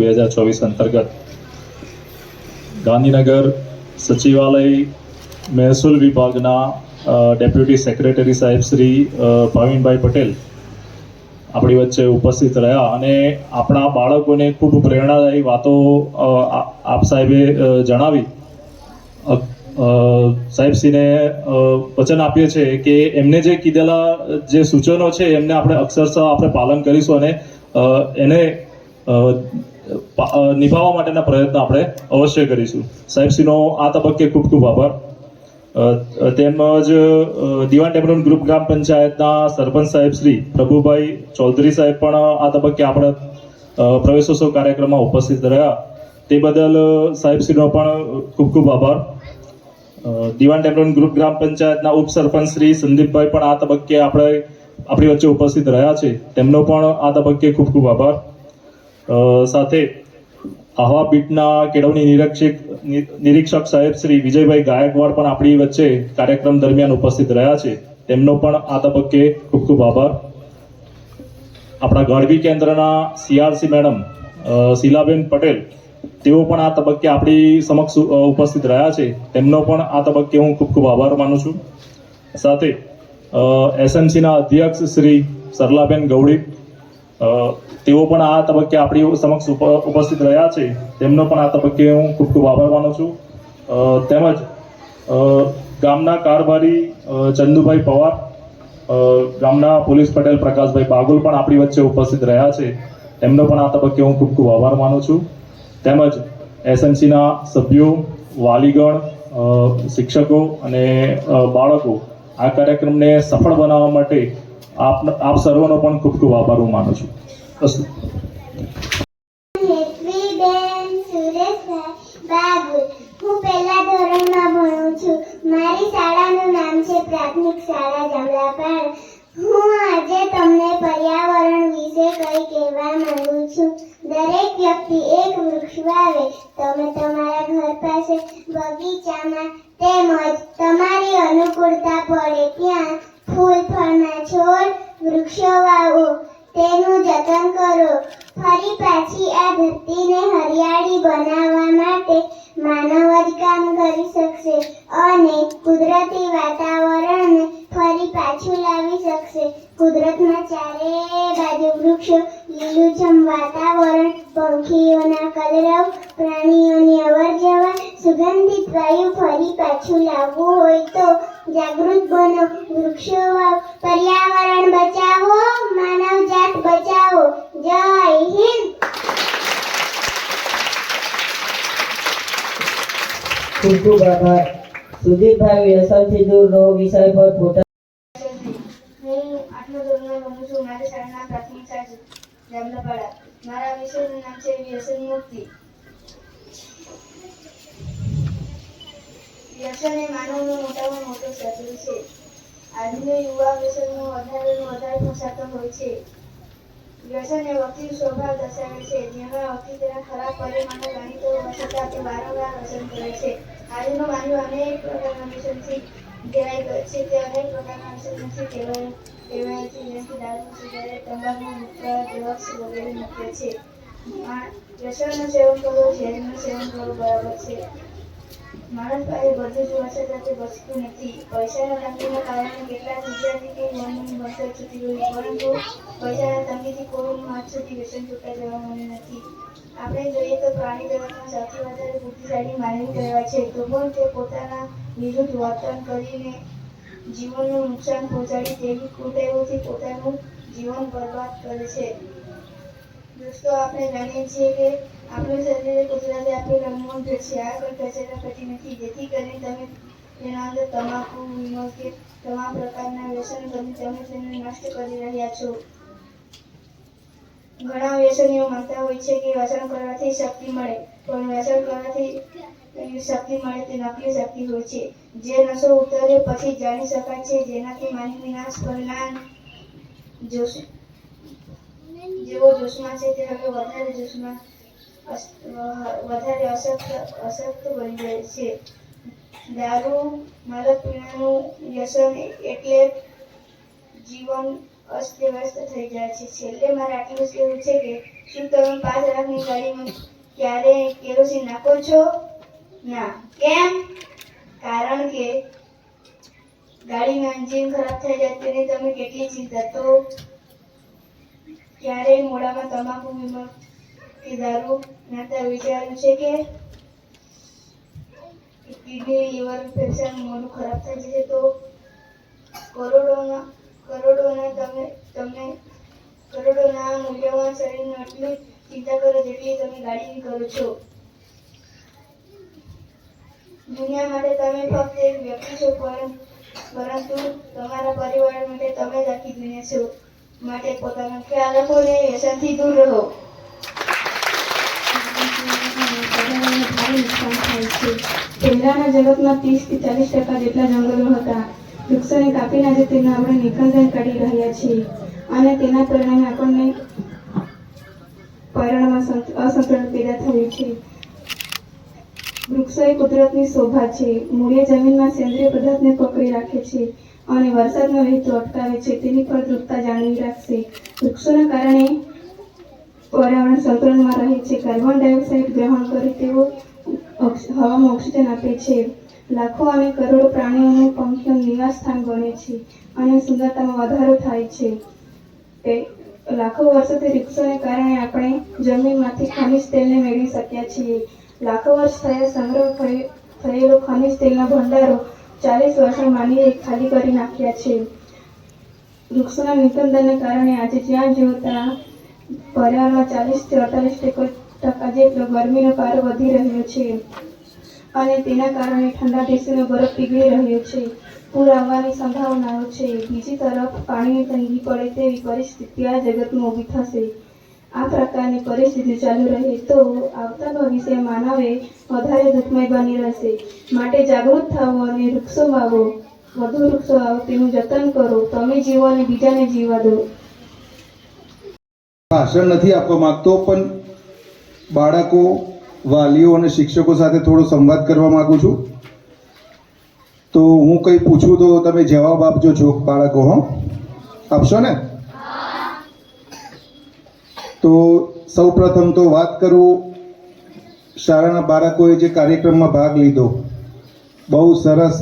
બે હજાર ચોવીસ અંતર્ગત ગાંધીનગર સચિવાલય મહેસૂલ વિભાગના ડેપ્યુટી સેક્રેટરી સાહેબ શ્રી ભાવિનભાઈ પટેલ આપણી વચ્ચે ઉપસ્થિત રહ્યા અને આપણા બાળકોને ખૂબ પ્રેરણાદાયી વાતો આપ સાહેબે જણાવી. સાહેબશ્રીને વચન આપીએ છીએ કે એમને જે કીધેલા, જે સૂચનો છે એમને આપણે અક્ષરશઃ આપણે પાલન કરીશું અને એને નિભાવવા માટેના પ્રયત્ન આપણે અવશ્ય કરીશું. સાહેબશ્રીનો આ તબક્કે ખૂબ ખૂબ આભાર. તેમજ દિવાન ટેમ્પરન ગ્રુપ ગ્રામ પંચાયતના સરપંચ સાહેબ શ્રી પ્રભુભાઈ ચૌધરી સાહેબ પણ આ તબક્કે આપણે પ્રવેશોત્સવ કાર્યક્રમમાં ઉપસ્થિત રહ્યા. તે બદલ સાહેબશ્રીનો પણ ખૂબ ખૂબ આભાર. દિવાન દીવાન ગ્રુપ ગ્રામ પંચાયતના ઉપસરપંચ શ્રી સંદીપભાઈ પણ આ તબક્કે આપણે, આપણી વચ્ચે ઉપસ્થિત રહ્યા છે. તેમનો પણ આ તબક્કે ખૂબ ખૂબ આભાર. સાથે આહવા બીટના કેળવણી નિરીક્ષક નિરીક્ષક સાહેબ શ્રી વિજયભાઈ ગાયકવાડ પણ આપણી વચ્ચે કાર્યક્રમ દરમિયાન ઉપસ્થિત રહ્યા છે. તેમનો પણ આ તબક્કે ખૂબ ખૂબ આભાર. આપણા ગઢવી કેન્દ્રના સીઆરસી મેડમ શીલાબેન પટેલ, તેઓ પણ આ તબક્કે આપણી સમક્ષ ઉપસ્થિત રહ્યા છે. તેમનો પણ આ તબક્કે હું ખૂબ ખૂબ આભાર માનું છું. સાથે એસએમસીના અધ્યક્ષ શ્રી સરલાબેન ગૌડી તેઓ પણ આ તબક્કે આપણી સમક્ષ ઉપ- ઉપસ્થિત રહ્યા છે. તેમનો પણ આ તબક્કે હું ખૂબ ખૂબ આભાર માનું છું. તેમજ ગામના કારભારી ચંદુભાઈ પવાર ગામના પોલીસ પટેલ પ્રકાશભાઈ બાગુલ પણ આપણી વચ્ચે ઉપસ્થિત રહ્યા છે. તેમનો પણ આ તબક્કે હું ખૂબ ખૂબ આભાર માનું છું. તેમજ એસએમસીના સભ્યો, વાલીગણ શિક્ષકો અને બાળકો આ કાર્યક્રમને સફળ બનાવવા માટે આપ આપ સર્વનો પણ ખૂબ ખૂબ આભાર હું માનું છું. અસ્તુ હેતવીબેન સુરેશભાઈ બાગુલ હું પહેલા ધોરણમાં ભણું છું મારી શાળાનું નામ છે પ્રાથમિક શાળા જમલાપાડ હું આજે તમને પર્યાવરણ વિશે કંઈ કહેવા માંગુ છું દરેક વ્યક્તિ એક વૃક્ષ વાવે તમે તમારા ઘર પાસે બગીચામાં તેમજ તમારી અનુકૂળતા પડે ત્યાં ફૂલ ફળના છોડ વૃક્ષો વાવો તેનું જતન કરો ફરી પાછી આ ધરતીને હરિયાળી બનાવવા માટે માનવ જ કામ કરી શકશે અને કુદરતી વાતાવરણને ફરી પાછું લાવી શકશે કુદરતમાં ચારે લીલુંછમ વાતાવરણ, પંખીઓના કલરવ, પ્રાણીઓની અવરજવર, સુગંધિત વાયુ ફરી પાછું લાવવું હોય તો જાગૃત બનો. વૃક્ષો પર્યાવરણ બચાવો માનવ જાત બચાવો. જય હિન્દ. ખૂબ ખૂબ આભાર. સુધીરભાઈ વ્યસનથી દૂર રહો વિષય પર પોતા હું આઠમા ધોરણમાં ભણું છું મારી શાળાના પ્રાથમિક જામલાપાડા મારા વિષયનું નામ છે વ્યસન મુક્તિ વ્યસન એ માનવનો મોટામાં મોટો શત્રુ છે. આજનો યુવા વ્યસનનો વધારે વધારે ફસાતો હોય છે. વ્યસન એ વ્યક્તિનો સ્વભાવ દર્શાવે છે. જેમાં વ્યક્તિ તેના ખરાબ માટે હોવા છતાં તે વારંવાર વ્યસન કરે છે. આજનો માનવ અનેક પ્રકારના વ્યસનથી ગયો છે. તે અનેક પ્રકારના વ્યસનથી ટેવાય ટેવાય છે જેમ કે દારૂ સિગારેટ વગેરે મુખ્ય છે. વ્યસનનું સેવન કરવું, ઝેરનું સેવન કરવું બરાબર છે. માણસ પાસે બધું જ છતાં તે નથી. પૈસાના તંગીના કારણે કેટલાક વિદ્યાર્થી કે પરંતુ પૈસાના તંગીથી કોઈનું હાથ સુધી વ્યસન છૂટા જવા મળ્યું નથી. આપણે જોઈએ તો પ્રાણી જગતમાં સૌથી વધારે બુદ્ધિશાળી માનવી કહેવાય છે. તો પણ પોતાના વિરુદ્ધ વર્તન કરીને જીવનનું નુકસાન પહોંચાડી તેવી કુટેવોથી પોતાનું જીવન બરબાદ કરે છે. દોસ્તો, આપણે જાણીએ છીએ કે આપણું શરીર કુદરતે આપેલ અનમોલ ભેટ છે આ કોઈ કચેરા પેટી નથી. જેથી કરીને તમે તેના અંદર તમાકુ કે તમામ પ્રકારના વ્યસન કરી તમે તેને નષ્ટ કરી રહ્યા છો. ઘણા વ્યસનીઓ માનતા હોય છે કે વ્યસન કરવાથી શક્તિ મળે, પણ વ્યસન કરવાથી શક્તિ મળે તે નકલી શક્તિ હોય છે. જે નસો ઉતરે પછી જાણી શકાય છે જેનાથી માનવ વિનાશ પરિણામ જોશ જેવો જોશમાં છે તે હવે વધારે જોશમાં વધારે અશક્ત અશક્ત બની જાય છે. દારૂ માદક પીણાનું વ્યસન એટલે જીવન અસ્તવ્યસ્ત થઈ જાય છે. છેલ્લે મારે આટલું જ કહેવું છે કે, શું તમે પાંચ લાખની ગાડીમાં ક્યારે કેરોસીન નાખો છો? ના. કેમ? કારણ કે ગાડીનું એન્જિન ખરાબ થઈ જાય તેની તમે કેટલી ચિંતા તો ક્યારેય મોડામાં તમાકુ કે દારૂ નાતા વિચાર્યું છે કે? કિડની, લીવર, ફેફસાનું મોઢું ખરાબ થઈ જશે તો? કરોડોના કરોડોના તમે તમને કરોડોના મૂલ્યવાન શરીરનું એટલી ચિંતા કરો જેટલી તમે ગાડીની કરો છો. દુનિયા માટે તમે ફક્ત એક વ્યક્તિ છો પરં- પરંતુ તમારા પરિવાર માટે તમે જ આખી દુનિયા છો. માટે પોતાનો ખ્યાલ રાખો ને વ્યસનથી દૂર રહો. પહેલાના જગતમાં ત્રીસથી ચાલીસ ટકા જેટલા જંગલો હતા. વૃક્ષોને કાપીને આજે તેનું આપણે નિકંદન કરી રહ્યા છીએ. અને તેના પરિણામે આપણને સંત- અસંતુલન પેદા થયું છે. વૃક્ષો કુદરતની શોભા છે. મૂળિયા જમીનમાં સેન્દ્રિય પદાર્થને પકડી રાખે છે અને વરસાદનો વહેતો અટકાવે છે. તેની ફળદ્રુપતા જાળવી રાખશે. વૃક્ષોના કારણે પર્યાવરણ સંતુલનમાં રહે છે. કાર્બન ડાયોક્સાઇડ ગ્રહણ કરી તેઓ હવામાં ઓક્સિજન આપે છે. લાખો અને કરોડો પ્રાણીઓનું પંખીઓ નિવાસ સ્થાન બને છે અને સુંદરતામાં વધારો થાય છે. લાખો વર્ષોથી વૃક્ષોને કારણે આપણે જમીનમાંથી ખનિજ તેલને મેળવી શક્યા છીએ. લાખો વર્ષ થયા સંગ્રહ થયે- થયેલો ખનિજ તેલના ભંડારો ચાલીસ વર્ષમાં માનવીએ ખાલી કરી નાખ્યા છે. વૃક્ષોના નિકંદનને કારણે આજે જ્યાં જુઓ ત્યાં પર્યાવરણમાં ચાલીસથી અડતાલીસ ટકા જેટલો ગરમીનો પારો વધી રહ્યો છે. અને તેના કારણે ઠંડા દેશોનો બરફ પીગળી રહ્યો છે. પૂર આવવાની સંભાવનાઓ છે. બીજી તરફ પાણીની તંગી પડે તેવી પરિસ્થિતિ આ જગતમાં ઊભી થશે. આ પ્રકારની પરિસ્થિતિ ચાલુ રહે તો આવતા ભવિષ્ય માનવે વધારે દુઃખમય બની રહેશે. માટે જાગૃત થાવો અને વૃક્ષો વાવો. વધુ વૃક્ષો આવો તેનું જતન કરો. તમે જીવો અને બીજાને જીવવા દો. ભાષણ નથી આપવા માંગતો, પણ બાળકો, વાલીઓ અને શિક્ષકો સાથે થોડો સંવાદ કરવા માંગુ છું. તો હું કંઈ પૂછું તો તમે જવાબ આપજો છો બાળકો, હો. આપશો ને? તો સૌ પ્રથમ તો વાત કરું શાળાના બાળકોએ જે કાર્યક્રમમાં ભાગ લીધો. બહુ સરસ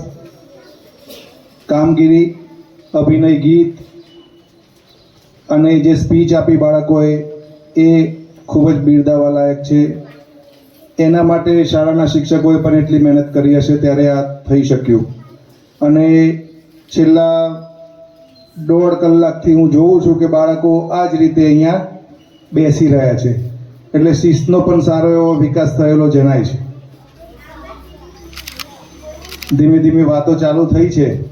કામગીરી, અભિનય ગીત અને જે સ્પીચ આપી બાળકોએ એ ખૂબ જ બિરદાવાલાયક છે. એના માટે શાળાના શિક્ષકોએ પણ એટલી મહેનત કરી હશે ત્યારે આ થઈ શક્યું. અને છેલ્લા દોઢ કલાકથી હું જોઉં છું કે બાળકો આ જ રીતે અહીંયા બેસી રહ્યા છે. એટલે શિસ્તનો પણ સારો એવો વિકાસ થયેલો જણાય છે. ધીમે ધીમે વાતો ચાલુ થઈ છે.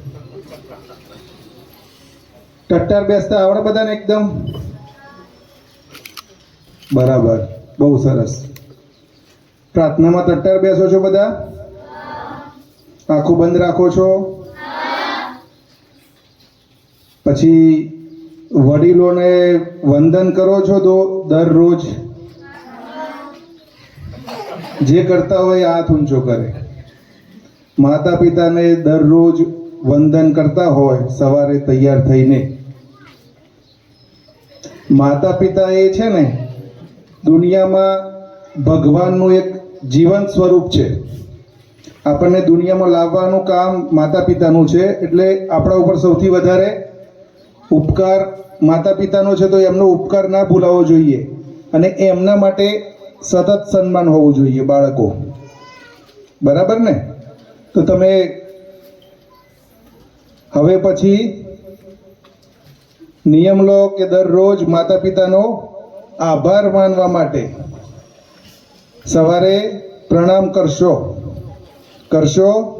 ટટ્ટાર બેસતા આવડે બધાને એકદમ? બરાબર. બહુ સરસ. પ્રાર્થનામાં ટટ્ટાર બેસો છો બધા? આંખો બંધ રાખો છો? પછી વડીલોને વંદન કરો છો તો દરરોજ જે કરતા હોય હાથ ઊંચો કરે. માતા પિતાને દરરોજ વંદન કરતા હોય સવારે તૈયાર થઈને. માતા પિતા એ છે ને, દુનિયામાં ભગવાનનું એક જીવંત સ્વરૂપ છે. આપણને દુનિયામાં લાવવાનું કામ માતા પિતાનું છે, એટલે આપણા ઉપર સૌથી વધારે ઉપકાર માતા પિતાનો છે તો એમનો ઉપકાર ના ભૂલાવો જોઈએ અને એમના માટે સતત સન્માન હોવું જોઈએ બાળકો. બરાબર ને? તો તમે હવે પછી નિયમ લો કે દરરોજ માતા પિતાનો આભાર માનવા માટે સવારે પ્રણામ કરશો. કરશો?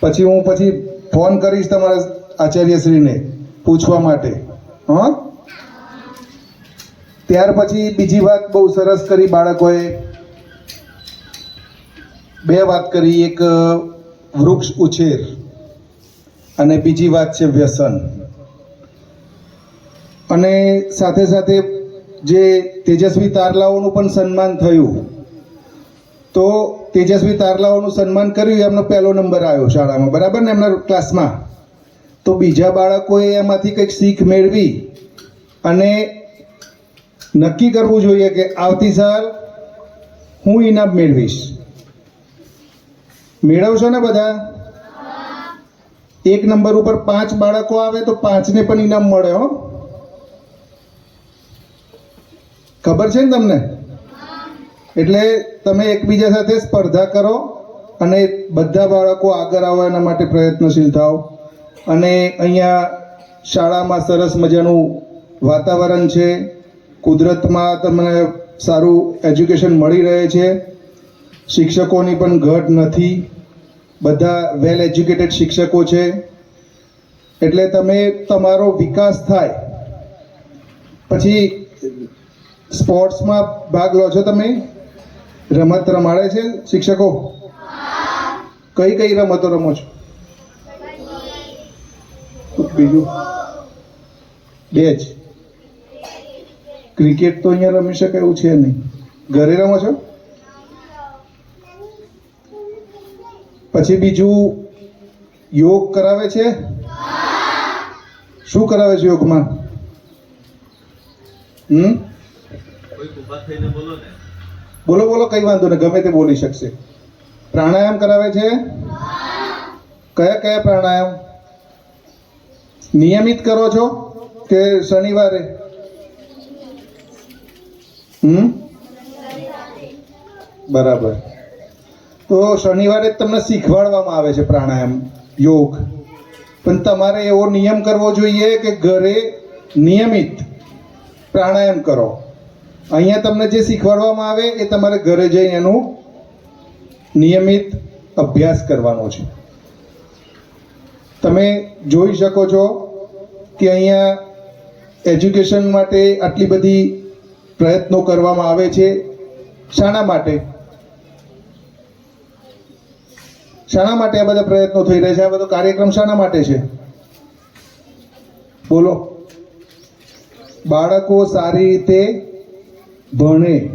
પછી હું પછી ફોન કરીશ તમારા આચાર્યશ્રીને પૂછવા માટે, હા? ત્યાર પછી બીજી વાત બહુ સરસ કરી બાળકોએ. બે વાત કરી, એક વૃક્ષ ઉછેર અને બીજી વાત છે વ્યસન. અને સાથે સાથે જે તેજસ્વી તારલાઓનું પણ સન્માન થયું, તો તેજસ્વી તારલાઓનું સન્માન કર્યું, એમનો પહેલો નંબર આવ્યો શાળામાં, બરાબર ને, એમના ક્લાસમાં તો બીજા બાળકોએ એમાંથી કંઈક શીખ મેળવી અને નક્કી કરવું જોઈએ કે આવતી સાલ હું ઇનામ મેળવીશ. મેળવશો ને બધા? એક નંબર ઉપર પાંચ બાળકો આવે તો પાંચને પણ ઇનામ મળે હો. ખબર છે ને તમને? એટલે તમે એકબીજા સાથે સ્પર્ધા કરો અને બધા બાળકો આગળ આવવા એના માટે પ્રયત્નશીલ થાઓ. અને અહીંયા શાળામાં સરસ મજાનું વાતાવરણ છે. કુદરતમાં તમને સારું એજ્યુકેશન મળી રહે છે. શિક્ષકોની પણ ઘટ નથી. બધા વેલ એજ્યુકેટેડ શિક્ષકો છે. એટલે તમે તમારો વિકાસ થાય. પછી સ્પોર્ટ્સમાં ભાગ લો છો તમે? રમત રમાડે છે શિક્ષકો? કઈ કઈ રમતો રમો છો? બીજું બે જ. ક્રિકેટ તો અહીંયા રમી શકે એવું છે નહીં. ઘરે રમો છો? પછી બીજું યોગ કરાવે છે? શું કરાવે છે યોગમાં? હમ? બોલો બોલો, કઈ વાંધો નહીં, ગમે તે બોલી શકશે. પ્રાણાયામ કરાવે છે? કયા કયા પ્રાણાયામ? નિયમિત કરો છો કે શનિવારે? હમ? બરાબર. તો શનિવારે તમને શીખવાડવામાં આવે છે પ્રાણાયામ, યોગ. પણ તમારે એવો નિયમ કરવો જોઈએ કે ઘરે નિયમિત પ્રાણાયામ કરો. અહીંયા તમને જે શીખવાડવામાં આવે એ તમારે ઘરે જઈને એનું નિયમિત અભ્યાસ કરવાનો છે. તમે જોઈ શકો છો કે અહીંયા એજ્યુકેશન માટે આટલી બધી પ્રયત્નો કરવામાં આવે છે? શાના માટે? શાના માટે આ બધા પ્રયત્નો થઈ રહ્યા છે? આ બધો કાર્યક્રમ શાના માટે છે? બોલો. બાળકો સારી રીતે ભણે.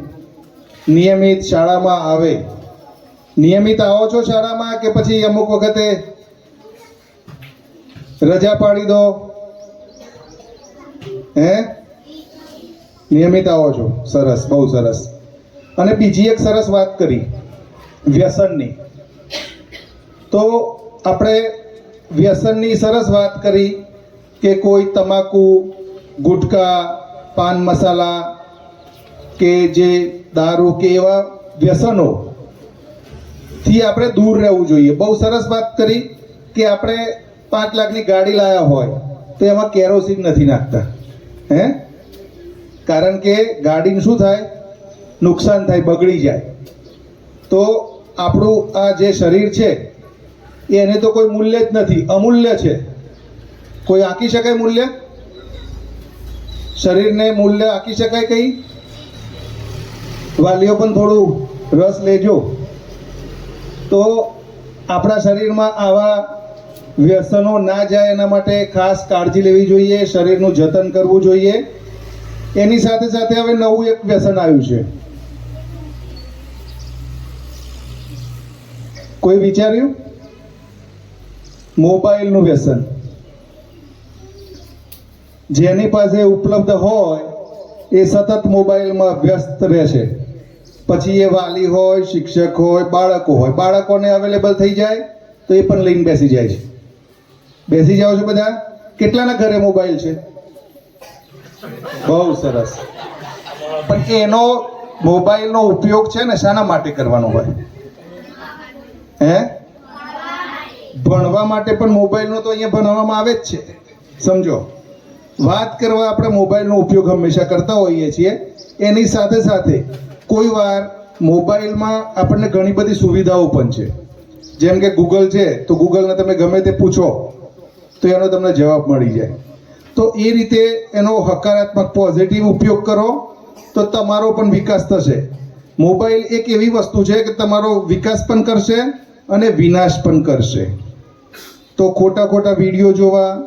નિયમિત શાળામાં આવે. નિયમિત આવો છો શાળામાં કે પછી અમુક વખતે રજા પાડી દો? હે? નિયમિત આવો છો. સરસ, બહુ સરસ. અને બીજી એક સરસ વાત કરી, વ્યસનની. તો આપણે વ્યસનની સરસ વાત કરી કે કોઈ તમાકુ, ગુટકા, પાન મસાલા કે જે દારૂ કે એવા વ્યસનો થી આપણે દૂર રહેવું જોઈએ. બહુ સરસ વાત કરી કે આપણે પાંચ લાખની ગાડી લાવ્યા હોય તો એમાં કેરોસીન નથી નાખતા. હે? કારણ કે ગાડીને શું થાય? નુકસાન થાય, બગડી જાય. તો આપણું આ જે શરીર છે, એને તો કોઈ મૂલ્ય જ નથી, અમૂલ્ય છે. કોઈ આંકી શકાય મૂલ્ય? શરીરને મૂલ્ય આંકી શકાય કઈ? વાલીઓ પણ થોડું રસ લેજો. તો આપણા શરીરમાં આવા વ્યસનો ના જાય એના માટે ખાસ કાળજી લેવી જોઈએ, શરીરનું જતન કરવું જોઈએ. એની સાથે સાથે હવે નવું એક વ્યસન આવ્યું છે. કોઈ વિચાર્યું? મોબાઈલનું વ્યસન. જેની પાસે ઉપલબ્ધ હોય, એ સતત મોબાઈલમાં વ્યસ્ત રહે છે. પછી એ વાલી હોય, શિક્ષક હોય, બાળકો હોય. બાળકોને અવેલેબલ થઈ જાય, તો એ પણ લઈને બેસી જાય છે. બેસી જાઓ છો બધા? કેટલાના ઘરે મોબાઈલ છે? બહુ સરસ. પણ એનો મોબાઈલનો ઉપયોગ છે ને શાના માટે કરવાનો હોય? હે? ભણવા માટે પણ મોબાઈલનો તો અહીંયા ભણવામાં આવે જ છે. સમજો? વાત કરવા આપણે મોબાઈલનો ઉપયોગ હંમેશા કરતા હોઈએ છીએ. એની સાથે સાથે કોઈ વાર મોબાઈલમાં આપણને ઘણી બધી સુવિધાઓ પણ છે. જેમ કે ગૂગલ છે, તો ગૂગલને તમે ગમે તે પૂછો તો એનો તમને જવાબ મળી જાય. તો એ રીતે એનો હકારાત્મક પોઝિટિવ ઉપયોગ કરો, તો તમારો પણ વિકાસ થશે. મોબાઈલ એક એવી વસ્તુ છે કે તમારો વિકાસ પણ કરશે અને વિનાશ પણ કરશે. તો ખોટા ખોટા વીડિયો જોવા,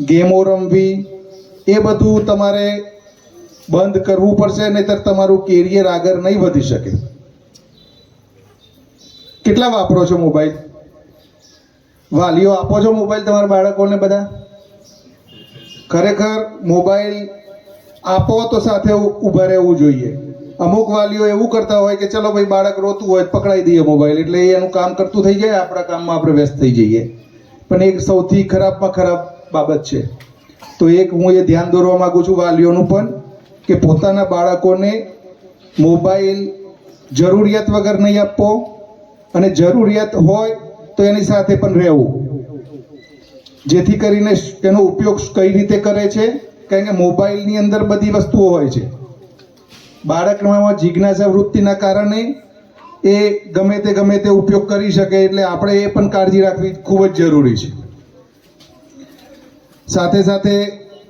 ગેમો રમવી, એ બધું તમારે બંધ કરવું પડશે, નહીતર તમારું કેરિયર આગળ નહીં વધી શકે. કેટલા વાપરો છો મોબાઈલ? વાલીઓ આપો છો મોબાઈલ તમારા બાળકોને બધા? ખરેખર મોબાઈલ આપો તો સાથે ઊભા રહેવું જોઈએ. અમુક વાલીઓ એવું કરતા હોય કે ચલો ભાઈ બાળક રોતું હોય પકડાઈ દઈએ મોબાઈલ, એટલે એનું કામ કરતું થઈ જાય, આપણા કામમાં આપણે વ્યસ્ત થઈ જઈએ. પણ એક સૌથી ખરાબમાં ખરાબ બાબત છે. તો એક હું એ ધ્યાન દોરવા માગું છું વાલીઓનું પણ, કે પોતાના બાળકોને મોબાઈલ જરૂરિયાત વગર નહીં આપવો અને જરૂરિયાત હોય તો એની સાથે પણ રહેવું. જેથી કરીને એનો ઉપયોગ કઈ રીતે કરે છે? કારણ કે મોબાઈલની અંદર બધી વસ્તુઓ હોય છે. બાળકમાં જિજ્ઞાસા વૃત્તિના કારણે એ ગમે તે ગમે તે ઉપયોગ કરી શકે એટલે આપણે એ પણ કાળજી રાખવી ખૂબ જ જરૂરી છે. સાથે સાથે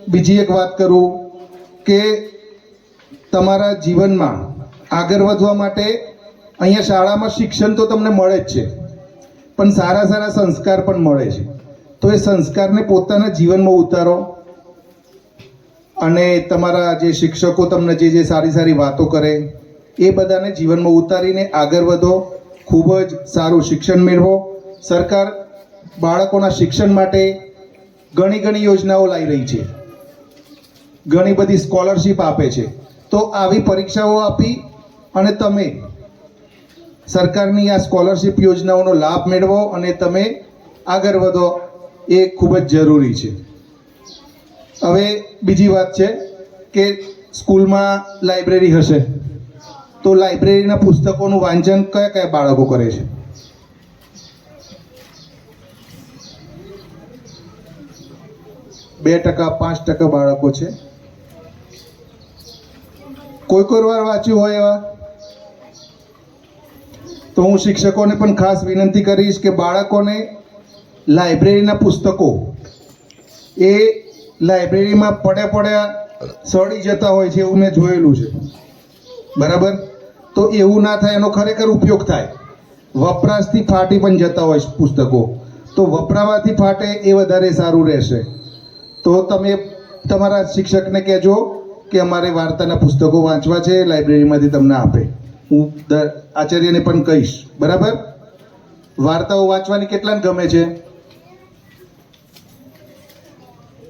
બીજી એક વાત કરું કે તમારા જીવનમાં આગળ વધવા માટે અહીંયા શાળામાં શિક્ષણ તો તમને મળે જ છે. પણ સારા સારા સંસ્કાર પણ મળે છે. તો એ સંસ્કારને પોતાના જીવનમાં ઉતારો અને તમારા જે શિક્ષકો તમને જે જે સારી સારી વાતો કરે, એ બધાને જીવનમાં ઉતારીને આગળ વધો, ખૂબ જ સારું શિક્ષણ મેળવો. સરકાર બાળકોના શિક્ષણ માટે ઘણી ઘણી યોજનાઓ લાવી રહી છે. ઘણી બધી સ્કોલરશિપ આપે છે. તો આવી પરીક્ષાઓ આપી અને તમે સરકારની આ સ્કોલરશિપ યોજનાઓનો લાભ મેળવો અને તમે આગળ વધો એ ખૂબ જ જરૂરી છે. હવે બીજી વાત છે કે સ્કૂલમાં લાઇબ્રેરી હશે, તો લાઇબ્રેરીના પુસ્તકોનું વાંચન કયા કયા બાળકો કરે છે? બે ટકા, પાંચ ટકા બાળકો છે. કોઈ કોઈ વાર વાંચ્યું હોય એવા? તો હું શિક્ષકોને પણ ખાસ વિનંતી કરીશ કે બાળકોને લાઇબ્રેરીના પુસ્તકો એ લાઇબ્રેરીમાં પડ્યા પડ્યા સડી જતા હોય છે એવું મેં જોયેલું છે. બરાબર? તો એવું ના થાય, એનો ખરેખર ઉપયોગ થાય. વપરાશથી ફાટી પણ જતા હોય પુસ્તકો. તો વપરાવાથી ફાટે એ વધારે સારું રહેશે. તો તમે તમારા શિક્ષકને કહેજો કે અમારે વાર્તાના પુસ્તકો વાંચવા છે, લાઇબ્રેરીમાંથી તમને આપે. હું આચાર્યને પણ કહીશ. બરાબર? વાર્તાઓ વાંચવાની કેટલાને ગમે છે?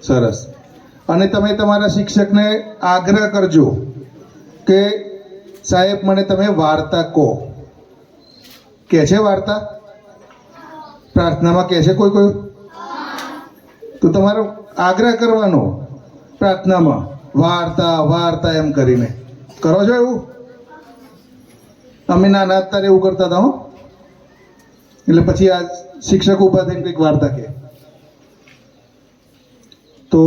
સરસ. અને તમે તમારા શિક્ષકને આગ્રહ કરજો કે, સાહેબ, મને તમે વાર્તા કહો. કે છે વાર્તા? પ્રાર્થનામાં કહે છે કોઈ કોઈ? તો તમારો આગ્રહ કરવાનો પ્રાર્થનામાં. વાર્તા વાર્તા એમ કરીને. કરો છો એવું? અમે નાના હતા એવું કરતા હતા એટલે પછી આ શિક્ષક ઊભા થઈને કંઈક વાર્તા કહે. તો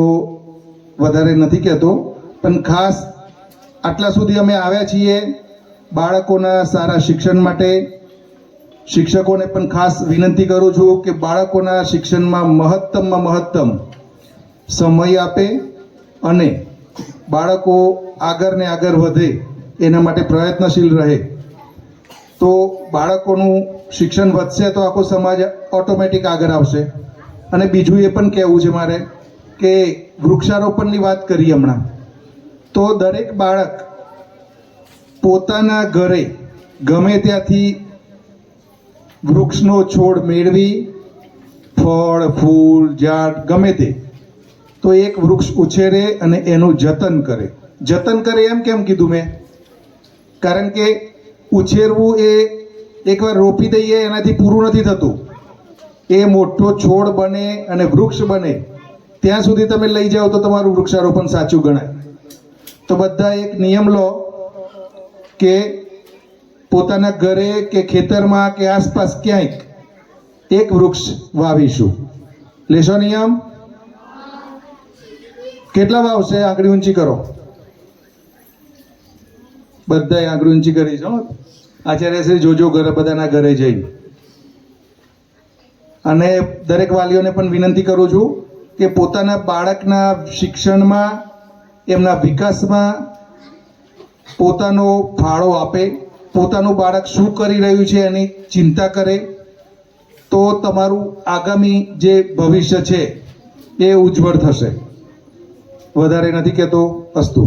વધારે નથી કહેતો, પણ ખાસ આટલા સુધી અમે આવ્યા છીએ બાળકોના સારા શિક્ષણ માટે. શિક્ષકોને પણ ખાસ વિનંતી કરું છું કે બાળકોના શિક્ષણમાં મહત્તમમાં મહત્તમ સમય આપે અને બાળકો આગળ ને આગળ વધે એના માટે પ્રયત્નશીલ રહે. તો બાળકોનું શિક્ષણ વધશે તો આખો સમાજ ઓટોમેટિક આગળ આવશે. અને બીજું એ પણ કહેવું છે મારે કે વૃક્ષારોપણની વાત કરી હમણાં. તો દરેક બાળક પોતાના ઘરે ગમે ત્યાંથી વૃક્ષનો છોડ મેળવી, ફળ, ફૂલ, ઝાડ, ગમે તે, તો એક વૃક્ષ ઉછેરે અને એનું જતન કરે. જતન કરે એમ કેમ કીધું મેં? કારણ કે ઉછેરવું એ એકવાર રોપી દઈએ, એનાથી પૂરું નથી થતું. એ મોટો છોડ બને અને વૃક્ષ બને, ત્યાં સુધી તમે લઈ જાઓ તો તમારું વૃક્ષારોપણ સાચું ગણાય. તો બધા એક નિયમ લો કે પોતાના ઘરે કે ખેતરમાં કે આસપાસ ક્યાંક એક વૃક્ષ વાવીશું. લેશો નિયમ? કેટલા વાવશે? આંગળી ઊંચી કરો. બધાએ આંગળી ઊંચી કરી છે હો. આચાર્ય શ્રી જોજો ઘરે બધાના ઘરે જઈ અને દરેક વાલીઓને પણ વિનંતી કરું છું કે પોતાના બાળકના શિક્ષણમાં, એમના વિકાસમાં પોતાનો ફાળો આપે, પોતાનું બાળક શું કરી રહ્યું છે એની ચિંતા કરે, તો તમારું આગામી જે ભવિષ્ય છે એ ઉજ્જવળ થશે વધારે નથી કહેતો, અસ્તુ